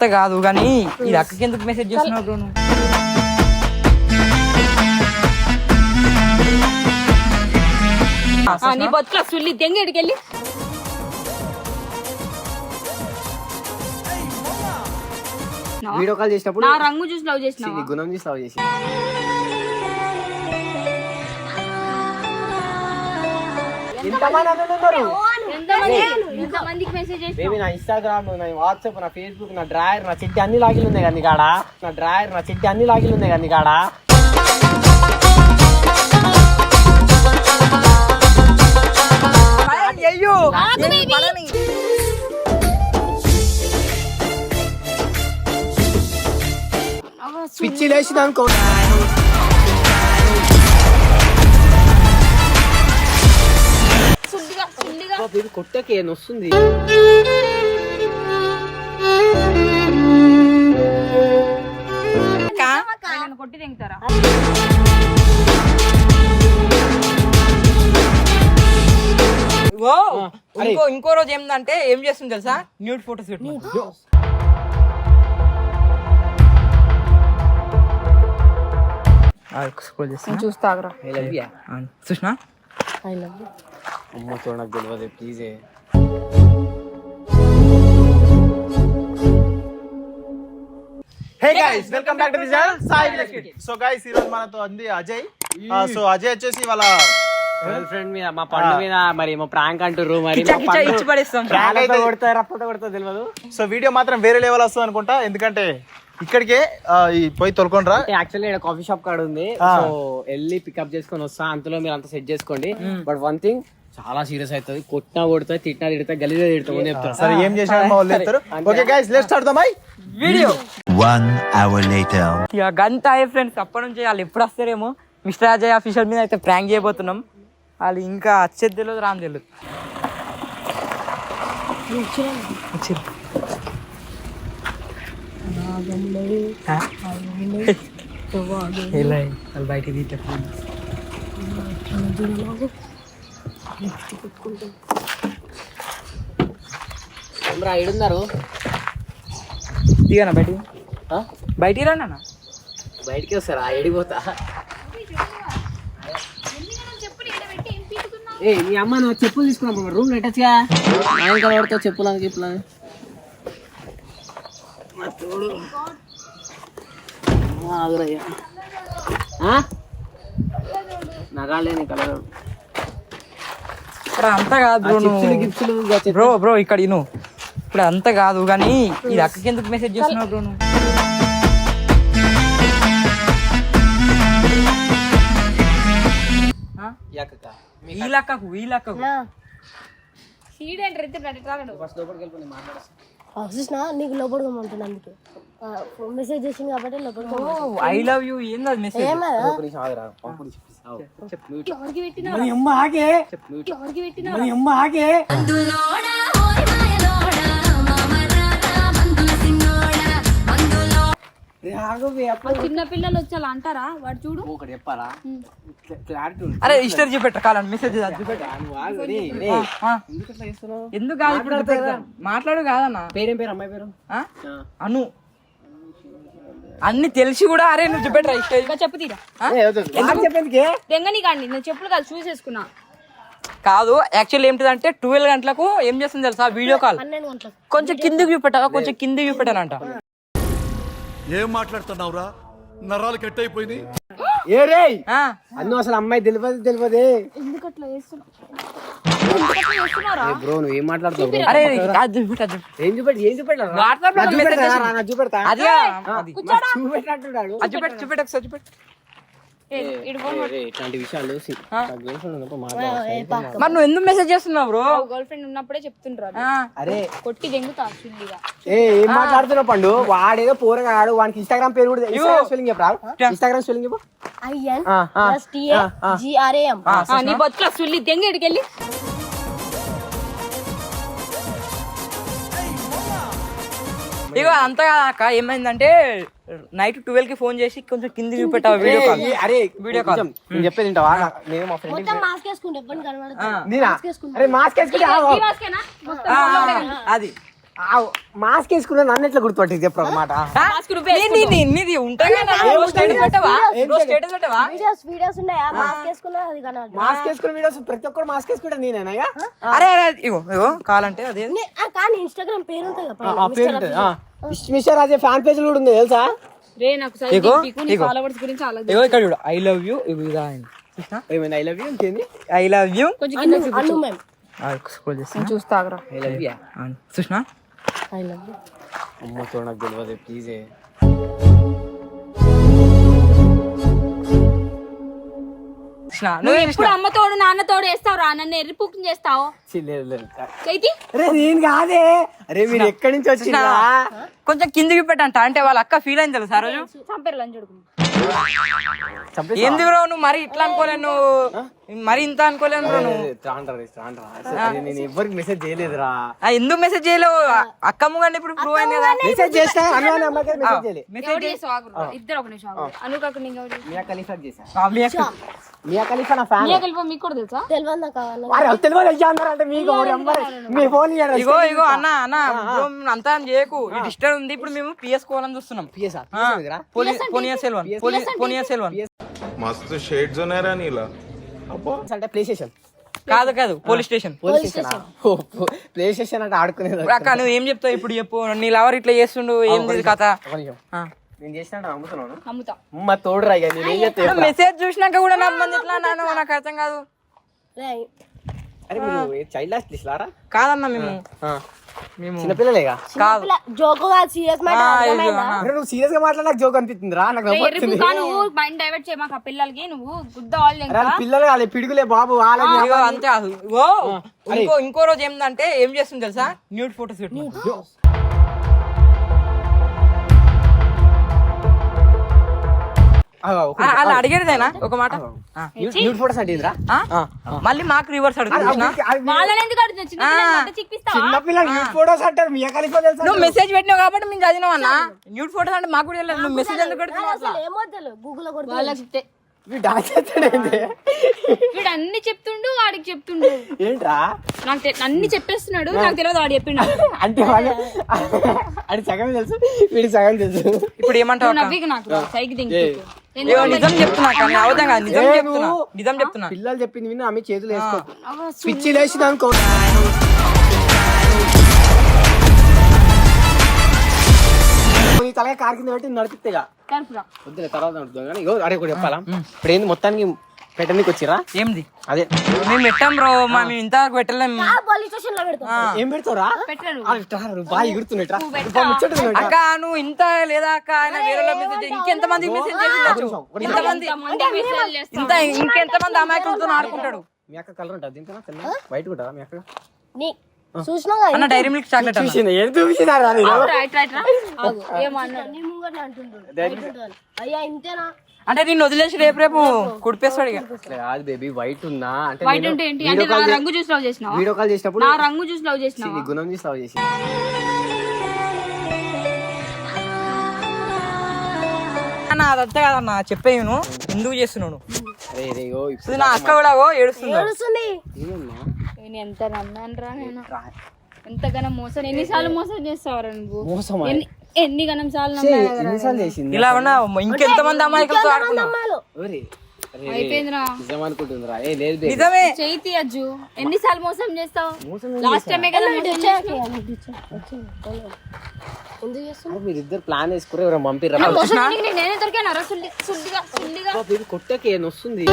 అంత కాదు కానీ ఇది అక్కకి ఎందుకు మెసేజ్ చేస్తున్నావు బ్రో నువ్వు? ఆ, నీ బతుకుల సుల్లి దెంగ ఎడికెళ్ళి. వీడియో కాల్ చేసినప్పుడు నా రంగు చూసి లవ్ చేసిన నీ గుణం చూసి లవ్ చేసి ఎంతమందికి మెసేజ్ బేబీ నా ఇన్స్టాగ్రామ్ నా వాట్సాప్ నా ఫేస్బుక్ నా డ్రాయర్ నా చెట్టి అన్ని లాగిలు ఉన్నాయి కానీ కాడ నా డ్రాయర్ నా చెట్టి అన్ని లాగిలు ఉన్నాయి కానీ కాడ అయ్యో. పిచ్చి లేచింది అనుకో. అది బేబీ వస్తుంది కొట్టి తింగుతారా ఓ ఇంకో ఇంకో రోజు ఏంటంటే ఏం చేస్తుంది తెలుసా న్యూడ్ ఫోటోస్ చూస్తా చేస్తా ఐ లవ్ యూ అమ్మ చూడ నాకు తెలియదు please hey guys welcome back to the channel Sai village so guys ఈ రోజు మనతో ఉంది అజయ్. సో అజయ్ వచ్చేసి వాళ్ళ గర్ల్ ఫ్రెండ్ మీద మా పండు మీద మరి మా ప్రాంక్ అంటారు మరి కొడతా రప్పతో కొడతా తెలియదు సో వీడియో మాత్రం వేరే లెవెల్ వస్తుంది అనుకుంటా. ఎందుకంటే ఇక్కడికే ఈ పోయి తొలకొనరా యాక్చువల్లీ ఇక్కడ కాఫీ షాప్ కాడ ఉంది. సో వెళ్ళి పికప్ చేసుకొని వస్తా. అంతలో మీరు అంతా సెట్ చేసుకోండి. బట్ వన్ థింగ్ చాలా సీరియస్ అవుతుంది. కొట్టినా కొడతా తిట్టినా తిడతా గలీజా తిడతా అని చెప్తారు సరే ఏం చేసినా మా వాళ్ళు చెప్తారు okay guys let's start the my video. ఇక గంట అయ్యే ఫ్రెండ్స్ అప్పటి నుంచి వాళ్ళు ఎప్పుడు వస్తారేమో? మిస్టర్ అజయ్ అఫీషియల్ మీద అయితే ప్రాంక్ చేయబోతున్నాం. వాళ్ళు ఇంకా వచ్చేది తెలియదు రాని తెలియదు. బయటికి తీయట్లే ఏమ్రా, ఈడున్నారు దిగనా బయటికి? ఆ? బయటికి అన్న? బయటికి వస్తారా? ఎడిపోతా ఏ నీ అమ్మ నువ్వు చెప్పులు తీసుకున్నావు రూమ్ నెట్టచ్చుగా ఆయన కలవడతావు చెప్పులని చెప్పులని ఆగురయ్యా నగాలే నీ కలర్ ఇప్పుడు అంతా కాదు బ్రో. బ్రో బ్రో ఇక్కడ ఇను. ఇప్పుడు అంతా కాదు కానీ ఇది అక్కకి ఎందుకు మెసేజ్ చేస్తున్నావు బ్రో నువ్వు? నేను మాట్లాడేస్తా. చూసిన నీకు లోపడుకోమంటున్నా అందుకే. మెసేజ్ చేసింది కాబట్టి ఐ లవ్ యూ ఏంది మెసేజ్ మరి అమ్మ ఆగే. ఎవరికి పెట్టినా? మరి అమ్మ ఆగే. ఏ ఆగు బే, అప్ప. చిన్న పిల్లలు వచ్చి అంటారా? వాడు చూడు. ఒకటి చెప్పాలా? క్లా- క్లారిటీ. అరే హిస్టరీ చూపెట్ట కాలండి మెసేజ్ ఎందుకు కాదు ఇప్పుడు. మాట్లాడు కాదన్న. పేరేం పేరు? అమ్మాయి పేరు? అను. అన్ని తెలిసి కూడా అరే నువ్వు చూపెట్టరా హిస్టరీ ఇంకా చెప్పు తీరా. చెప్పేందుకే దెంగని కాండి నేను చెప్పులు కాదు చూసేసుకున్నా కాదు యాక్చువల్ ఏంటిదంటే ట్వెల్వ్ గంటలకు ఏం చేస్తుంది తెలుసా? వీడియో కాల్ కొంచెం కిందికి చూపెట్టా కొంచెం కిందికి చూపెట్టానంట ఏం మాట్లాడుతున్నావురా? నరాలు కట్ అయిపోయినాయి ఏ రే? ఆ, అన్ను అసలు అమ్మాయి తెలియదు తెలియదే. ఎందుకు అట్లా చేస్తున్నా బ్రో నువ్వు ఏం చూపెట్టు. ఏం చూపెట్టి ఏం చూపెట్టా? వాట్సాప్లో మెసేజ్ చేసింది. నా చూపెడతా అది. అది చూపెట్టినట్టున్నాడు అది చూపెట్టు చూపెట్టు చూపెట్టు. ఇట్లాంటి విషయాలు. మరి నువ్వు ఎందుకు మెసేజ్ చేస్తున్నావు బ్రో గర్ల్ ఫ్రెండ్ ఉన్నప్పుడే చెప్తుండ్రు అరే. కొట్టి దెంగుతా ఏ ఏం మాట్లాడుతున్నావు పండు? వాడేదో పోరగాడు వానికి ఇన్స్టాగ్రామ్ పేరు కూడా ఇన్స్టాగ్రామ్ స్పెల్లింగ్ చెప్పరా? ఇన్స్టాగ్రామ్ స్పెల్లింగ్ చెప్పు. I N G R A M నీ బతుకుల సుల్లి దెంగ ఎడికెళ్ళి ఇగో అంతా అక్క ఏమైందంటే నైట్ ట్వెల్వ్కి ఫోన్ చేసి కొంచెం కింది చూపెట్టా వీడియో కాల్ అరే వీడియో కాల్ నేను చెప్పేది వింటావా నేను మా ఫ్రెండ్ మొత్తం మాస్క్ వేసుకుంటే ఎప్పుడు కనబడదు నేనా అరే మాస్క్ వేసుకుంటే ఆగు. ఈ మాస్కేనా మొత్తం ఆ, అది మాస్క్ వేసుకున్నా నన్ను ఎట్లా గుర్తుపట్టింది చెప్పు మాస్క్ వేసుకున్నా అది కనబడదు. మాస్క్ వేసుకున్న వీడియోస్ ప్రతి ఒక్కరు మాస్క్ వేసుకుంటా నేనేనా? అరే అరే ఇగో ఇగో కావాలంటే అదే. కానీ ఇన్స్టాగ్రామ్ పేరు ఉంటుంది మిస్టర్ అజయ్ ఫ్యాన్ పేజ్ కూడా ఉంది తెలుసా? రే నాకు ఇగో, ఇగో. ఫాలోవర్స్ గురించి అలా ఇగో ఇక్కడ చూడు. ఐ లవ్ యూ ఇగో ఇదా ఏమైనా ఐ లవ్ యూ ఇంకేంది? ఐ లవ్ యూ కొంచెం చూస్తాగరా ఐ లవ్ యూ చూసినా ఐ లవ్ యూ అమ్మ చూడ నాకు తెలియదు ప్లీజ్ చూసినా నువ్వు నువ్వు ఎప్పుడు అమ్మ తోడు నాన్న తోడు వేస్తావు రా నన్ను ఎర్రి పూకింగ్ చేస్తావు? లేదు లేదు. చైతి? అరే నేను కాదే. అరే మీరు ఎక్కడి నుంచి వచ్చిందా కొంచెం కిందికి పెట్టంట. అంటే వాళ్ళ అక్క ఫీల్ అయింది తెలుసా రోజు? అడుగు ఏంది బ్రో నువ్వు మరి ఇట్లా అనుకోలేను నువ్వు మరి ఇంత అనుకోలేను బ్రో నువ్వు. నేను ఎవరికి మెసేజ్ చేయలేదురా. ఆ, ఎందుకు మెసేజ్ చేయలేవు? అక్క ముగండి ఇప్పుడు ప్రూవ్ అయింది కదా. మెసేజ్ చేసినా అను అనే అమ్మాయికి మెసేజ్ చేయలే. ఇద్దరు ఒక నిమిషం మియా ఖలీఫా చేసా? ఆ, మీ అక్క మియా ఖలీఫా నా ఫ్యాన్ నీకు వెళ్ళిపో మీకు కూడా తెలుసా? తెలియదు నాకు కావాలి? అరే తెలియదు? అయ్యా అన్నారంటే మీకు ఎవరు అమ్మాయి? మీ ఫోన్ ఇయ్యారు? ఇగో ఇగో అన్న అన్న బ్రో అంతా అని చేయకు. ఈ డిస్టర్బ్ ఉంది. ఇప్పుడు మేము పిఎస్ కోవాలని చూస్తున్నాం. పిఎస్ఆ పోనియా సెల్వన్ మస్తు షేడ్స్ ఉన్నారా నీలా. అంటే ప్లే స్టేషన్ కాదు కాదు police station police station PlayStation అంటే ఆడుకునేది అక్క నువ్వు ఏం చెప్తావు ఇప్పుడు చెప్పు. నీ లవర్ ఇట్లా చేస్తుండు ఏం లేదు కథ? నేను చేసినా అమ్ముతున్నాను అమ్ముతా మా తోడురా ఇక నేను ఏం చేస్తా మెసేజ్ చూసినాక కూడా నా మంది ఇట్లా నాను నాకు అర్థం కాదు. అరే చైల్డ్ లాస్ట్ కాదన్నా మేము. చిన్నపిల్లలేగా? కాదు. జోకు సీరియస్ నువ్వు సీరియస్గా మాట్లాడ నాకు జోక్ అనిపిస్తుంది రా నాకు నువ్వు మైండ్ డైవర్ట్ ఆ పిల్లలకి. నువ్వు గుద్ద వాళ్ళు పిల్లలు కాదు పిడుగులే బాబు వాళ్ళకి అంతే ఇంకో ఇంకో రోజు ఏంటంటే ఏం చేస్తుంది తెలుసా? న్యూడ్ ఫోటోస్ పెట్టు అలా అడిగేదేనా? ఒక మాట? ఆ. Nude photos? ఆ? మళ్ళీ మాకు రివర్స్ అడుగుతున్నా వాళ్ళని ఎందుకు అడుగుతున్నావు? చిన్న పిల్లల్ని బట్ట చిక్కిస్తావా? చిన్న పిల్లలు న్యూడ్ ఫోటోస్ అంటారు మీ ఖలీఫా తెలుసా నువ్వు మెసేజ్ పెట్టినావు కాబట్టి మేము చదివినావు అన్న. న్యూడ్ ఫోటోస్ అంటే మాకు కూడా. నువ్వు మెసేజ్ ఎందుకు పెడుతున్నావు వీడు అన్ని చెప్తుండు వాడికి చెప్తుండు. ఏంట్రా? నాకు అన్ని చెప్పేస్తున్నాడు నాకు తెలియదు వాడు చెప్పిండు అంటే వాడు అది సగం తెలుసు వీడికి సగం తెలుసు. ఇప్పుడు ఏమంటావు నాకు సైకి దింగి నిజం చెప్తున్నా కాదు నిజం చెప్తున్నా నిజం చెప్తున్నా. పిల్లలు చెప్పింది విని ఆమె చేతులు వేసుకో పిచ్చి లేచింది అనుకో. నీ తలగా కారు కింద పెట్టి నడిపిస్తేగా కలుపురా వద్దులే తర్వాత నడుపుదాం. కానీ అరే ఒకటి చెప్పాలా? ఇప్పుడు ఏంది మొత్తానికి పెట్టడానికి వచ్చిరా ఏంది? అదే. మేము పెట్టాం బ్రో మా మేము ఇంతవరకు పెట్టలేం. పోలీస్ స్టేషన్లో పెడతాం. ఏం బాగా ఎగురుతున్నట్రా ముచ్చట అక్క నువ్వు ఇంత లేదా అక్క? ఆయన వేరే మెసేజ్ ఇంకెంత మెసేజ్ చేస్తావు ఇంత ఇంకెంత మంది అమాయకులతో ఆడుకుంటాడు? మీ అక్క కలర్ ఉంటుంది దీంట్లో తెల్ల వైట్ కూడా మీ అక్క. అన్న డైరీ మిల్క్ చాక్లెట్ చూసింది ఏం అయ్యా ఇంతేనా? అంటే నేను వదిలేసి రేపు రేపు కుడిపేస్తాడు ఇక. అట్లా కాదు బేబీ వైట్ ఉందా? అంటే వైట్ అంటే ఏంటి? అంటే నా రంగు చూసి లవ్ చేసినావా? వీడియో కాల్ చేసినప్పుడు నా రంగు చూసి లవ్ చేసినావా నీ గుణం చూసి లవ్ చేసి. అన్న అదంతా కాదన్న చెప్పేను ఎందుకు చేస్తున్నాను నా అక్క కూడా ఓ ఏడుస్తుంది. ఎంత నమ్మాను రా? నేను ఎంతగానో మోసం ఎన్నిసార్లు మోసం చేస్తావురా నువ్వు? మోసమా? ఎన్ని గణం సార్లు ఎన్నిసార్లు చేసింది ఇలా ఉన్నా ఇంకెంత మంది అమాయకులతో ఆడుకున్నావు? అమ్మాయిలు ఓరి, అరే రే, అయిపోయిందిరా. నిజం అనుకుంటుందిరా. ఏ లేదు బేబీ నిజమే. చేతి అజ్జు ఎన్నిసార్లు మోసం చేస్తావు? లాస్ట్ టైమే కదా మోసం చేసినావు. ఎందుకు చేస్తున్నావు? మీరు ఇద్దరు ప్లాన్ వేసుకుని ఎవరో పంపిర్రా? కొట్టకే వస్తుంది?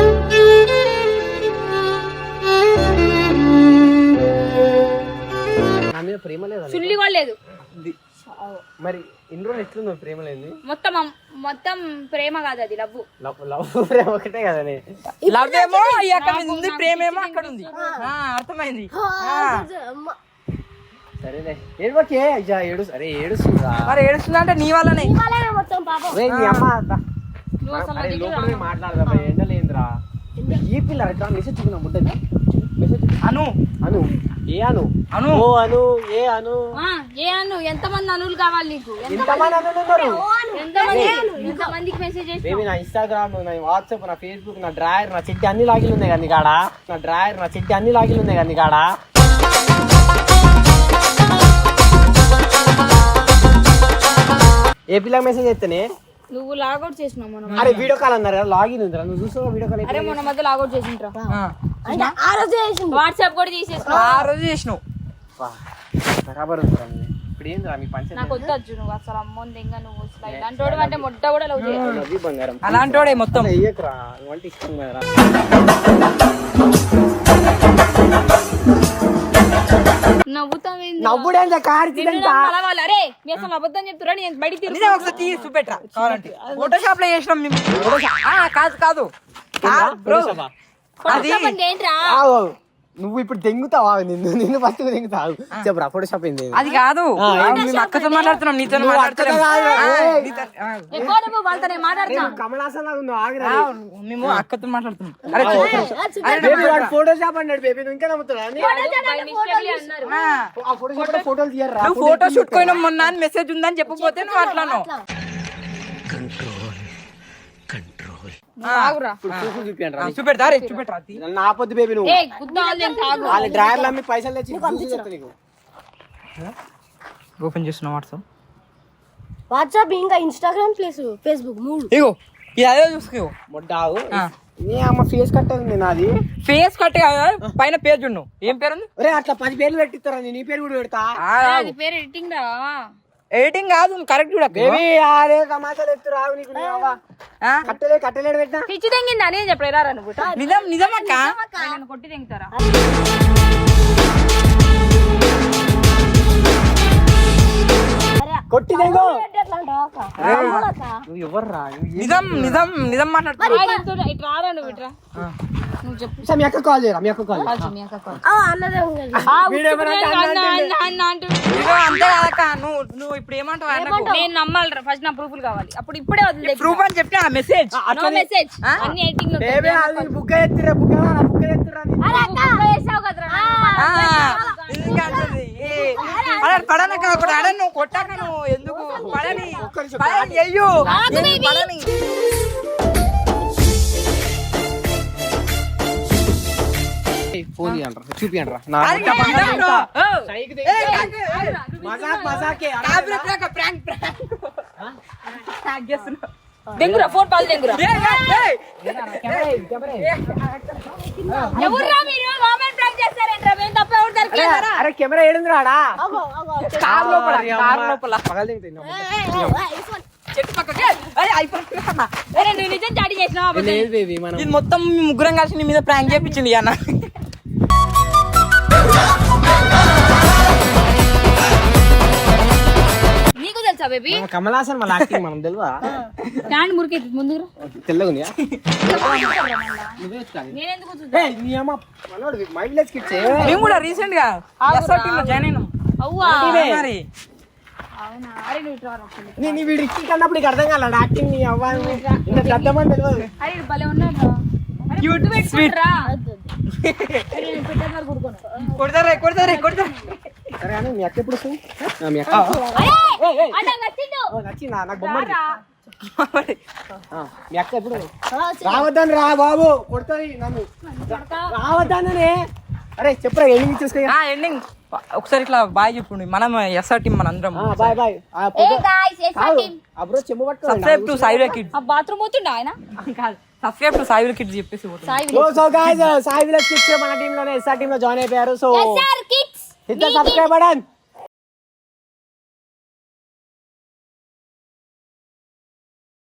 నా మీద ప్రేమ లేదా? సుల్లి కూడా లేదు. మరి ఇన్ని రోజులు ఎట్లుందో ప్రేమ లేదు మొత్తం మొత్తం ప్రేమ కాదు అది లవ్ లవ్ ప్రేమ ఒకటే కదా. లవ్ ఏమో? ఈ అక్క మీద ఉంది ప్రేమ ఏమో అక్కడ ఉంది ఆ, అర్థమైంది. సరేలే. అయ్యా ఏడు అరే ఏడుస్తుందా? మరి ఏడుస్తుందా అంటే నీ వల్లనే. మొత్తం పాపం. నీ అమ్మ లోపల మాట్లాడదా ఎండలేందిరా. ఈ మెసేజ్ చూపిన మెసేజ్ అను. అను. ఏ అను? అను. ఓ అను ఏ అను? ఏ అను? ఎంతమంది అనులు కావాలి నీకు? ఎంతమంది? అనులు ఉన్నారు ఎంతమంది? ఎంతమందికి మెసేజ్ చేసి నా ఇన్స్టాగ్రామ్ నా వాట్సాప్ నా ఫేస్బుక్ నా డ్రాయర్ నా చెట్టి అన్ని లాగిలు ఉన్నాయి కానీ కాడ నా డ్రాయర్ నా చెట్టి అన్ని లాగిలు ఉన్నాయి కదా కాడ ఏ పిల్లకి మెసేజ్ చేస్తేనే? నువ్వు లాగౌట్ చేసినావు మొన్న అరే వీడియో కాల్ అన్నారు కదా లాగిన్ ఉందిరా. నువ్వు చూసావు వీడియో కాల్ అరే మొన్న మధ్య లాగౌట్ చేసింట్రా ఆ. అంటే ఆ రోజు చేసిండు. వాట్సాప్ కూడా తీసేసిన ఆ రోజు చేసినావు. బరాబర్ ఉందిరా నువ్వు. ఇప్పుడు ఏందిరా మీ పంచాయతీ నాకు వద్దచ్చు నువ్వు అసలు అమ్మోని దెంగ నువ్వు అసలు ఇలాంటి వాడు అంటే మొట్ట కూడా లవ్ చేయాలి నవ్వి బంగారం. అలాంటి వాడే మొత్తం వెయ్యకురా నువ్వంటే ఇష్టం కదరా. నవ్వుడేందా కార్? అరే మీ అసలు అబద్ధం చెప్తురా నేను బయటికి తిరుగు. ఒకసారి తీసి చూపెట్టరా కావాలంటే. ఫోటోషాప్లో చేసినాం మేము. ఆ, కాదు కాదు. అది ఏంట్రా. నువ్వు ఇప్పుడు దెంగుతావా? నిన్ను నిన్ను ఫస్ట్ దెంగుతావు. చెప్పురా ఫోటో షాప్ ఏంది? అది కాదు. అక్కతో మాట్లాడుతున్నాం. నీతో కమలాసన్ మేము అక్కతో మాట్లాడుతున్నాం. అరే చూపెట్టు. అరే బేబీ వాడు ఫోటో షాప్ అన్నాడు బేబీ నువ్వు ఇంకా నమ్ముతున్నా By mistakenly అన్నారు ఆ, ఆ ఫోటో షాప్లో ఫోటోలు తీయరా నువ్వు ఫోటో షూట్ పోయినా మొన్న మెసేజ్ ఉందని చెప్పకపోతే నువ్వు అట్లాను రా చూపెట్టరా. నన్ను ఆపొద్దు బేబీ నువ్వు. వాళ్ళ అమ్మి పైసలు తెచ్చి చూసి చెప్తా నీకు ఓపెన్ చేస్తున్నా వాట్సాప్. వాట్సాప్ ఇంకా ఇన్స్టాగ్రామ్ ప్లస్ ఫేస్బుక్ మూడు. ఇగో ఇది అదే చూసుకో మొడ్డావు ఆ. నీ అమ్మ ఫేస్ కట్ ఉంది నాది. ఫేస్ కట్ కాదు పైన పేజ్ ఉండు. ఏం పేరు ఉంది? ఒరే అట్లా పది పేర్లు పెట్టిస్తారా నీ పేరు కూడా పెడతా. అది పేరు ఎడిటింగ్ రా. ఎడిటింగ్ కాదు కరెక్ట్ చూడ బేబీ ఆరే కమాసాలు ఎత్తు రావు నీకు నీ అవ్వ. కట్టలే కట్టలేడు పెట్టినా? పిచ్చి తెంగిందా? నేను నువ్వు? నిజం నిజమక్క నన్ను కొట్టి తెంగుతారా? కొట్టి? నువ్వు ఎవర్రా? నిజం మాట్లాడుతున్నా ఇట్లా రారా నువ్వు ఇట్రా మీ అక్క కాల్ చేయరా మీ అక్క కాల్ నువ్వు నువ్వు ఇప్పుడు ఏమంటావు నేను నమ్మాలి ఫస్ట్ నా ప్రూఫ్లు కావాలి. అప్పుడు ఇప్పుడే వదిలే ప్రూఫ్ అని ఆ మెసేజ్ నో మెసేజ్ అన్ని ఎడిటింగ్ ఎత్తురా ఎత్తురా నీ. చేసావు కదరా పడనక్క ఒకటి ఆడ నువ్వు కొట్టాక నువ్వు ఎందుకు? పడని. పడని అయ్యో పడని. ఫోన్ నా. మజాక్ మజాకే. Prank, prank, prank. ప్రాంక్ చేస్తున్నా. దెంగురా ఫోన్ పాలు దెంగురా ఏయ్, ఏయ్, ఏయ్. ఎవర్రా మీరు? కామెంట్ ప్రాంక్ చేస్తారేంట్రా? మేము తప్ప ఎవరు దొరికారా అరే కెమెరా ఏడుందిరా ఆడా? అగో, అగో. కార్ లోపల కార్ లోపల. పగలు. చెట్టు పక్కకి. ఏయ్, అయిపోయింది అన్న. అరే నువ్వు నిజం చాటి చేసినావా లేదు బేబీ మనం ఇది మొత్తం మీ ముగ్గురం కలిసి నీ మీద ప్రాంక్ చేయించింది అన్న. తెలుసా బేబీ? మనం కమలాసన్ మన యాక్టింగ్ మనం తెలియదా స్టాండ్ మురికేది ముందుకు తెల్లగా ఉందా నేను ఎందుకు చూస్తా ఏయ్, నీ అమ్మ మనోడు మై విలేజ్ కిడ్స్ మేము కూడా రీసెంట్గా SRT లో జాయిన్ అయినాం. అవ్వా? మరి? అవునా? అరే నువ్వు ఇట్లా రా ఒకసారి. నీ నీ వీడు ఇక్కి కన్నప్పుడు నీకు అర్థం కాలే యాక్టింగ్ నీ అవ్వ ఇంత పెద్దమని తెలియదు అరే ఇది భలే ఉన్నాడు క్యూట్ స్వీట్ రా. అరే నేను పెట్టే వరకు ఊరుకోను. కొడతారే కొడతారే కొడతారే. సరే మీ అక్క ఎప్పుడు వస్తుంది? ఆ, మీ అక్క. అరే, అన్న నచ్చిండు. ఓ, నచ్చిందా? నాకు బొమ్మ రా. ఆ, మీ అక్క ఎప్పుడు? రావద్దని రా బాబు కొడుతుంది నన్ను. రావద్దనే అరే చెప్పురా ఎండింగ్ చూసుకో ఎండింగ్ ఒకసారి ఇట్లా బాయ్ చెప్పుండి. మనం ఎస్ఆర్ టీం మన అందరం బాయ్ బాయ్? అబ్రో చెమ్ము సబ్స్క్రైబ్ టు ఆ బాత్రూమ్ పోతుండా ఆయన? కాదు సబ్స్క్రైబ్ టు సాయి కిడ్స్ చెప్పేసి సో గాయ్స్ సాయి కిడ్స్ మన టీమ్లోనే ఎస్ఆర్ టీమ్లో జాయిన్ అయిపోయారు. So kids hit the subscribe button